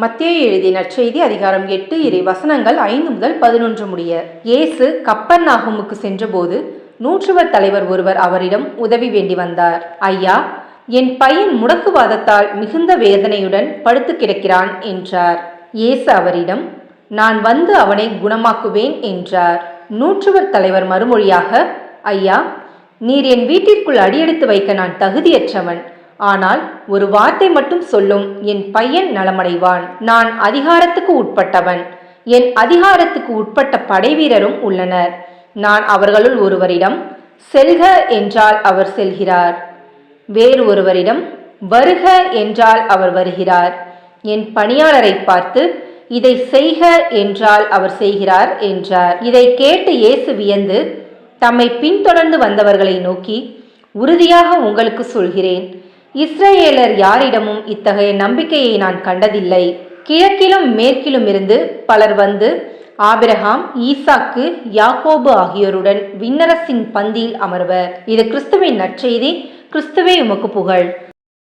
மத்திய எழுதிய நற்செய்தி அதிகாரம் எட்டு இறை வசனங்கள் ஐந்து முதல் பதினொன்று முடிய. இயேசு கப்பர் நாகமுக்கு சென்றபோது நூற்றுவர் தலைவர் ஒருவர் அவரிடம் உதவி வேண்டி வந்தார். ஐயா என் பையன் முடக்குவாதத்தால் மிகுந்த வேதனையுடன் படுத்து கிடக்கிறான் என்றார். இயேசு அவரிடம் நான் வந்து அவனை குணமாக்குவேன் என்றார். நூற்றுவர் தலைவர் மறுமொழியாக ஐயா நீர் என் வீட்டிற்குள் அடியெடுத்து வைக்க நான் தகுதியற்றவன். ஆனால் ஒரு வார்த்தை மட்டும் சொல்லும் என் பையன் நலமடைவான். நான் அதிகாரத்துக்கு உட்பட்டவன். என் அதிகாரத்துக்கு உட்பட்ட படைவீரரும் உள்ளனர். நான் அவர்களுள் ஒருவரிடம் செல்க என்றால் அவர் செல்கிறார். வேறு ஒருவரிடம் வருக என்றால் அவர் வருகிறார். என் பணியாளரை பார்த்து இதை செய்க என்றால் அவர் செய்கிறார் என்றார். இதை கேட்டு இயேசு வியந்து தம்மை பின்தொடர்ந்து வந்தவர்களை நோக்கி உறுதியாக உங்களுக்கு சொல்கிறேன். இஸ்ரேலர் யாரிடமும் இத்தகைய நம்பிக்கையை நான் கண்டதில்லை. கிழக்கிலும் மேற்கிலும் இருந்து பலர் வந்து ஆபிரகாம் ஈசாக்கு யாக்கோபு ஆகியோருடன் விண்ணரசின் பந்தியில் அமர்வர். இது கிறிஸ்துவின் நற்செய்தி. கிறிஸ்துவே உமக்கு புகழ்.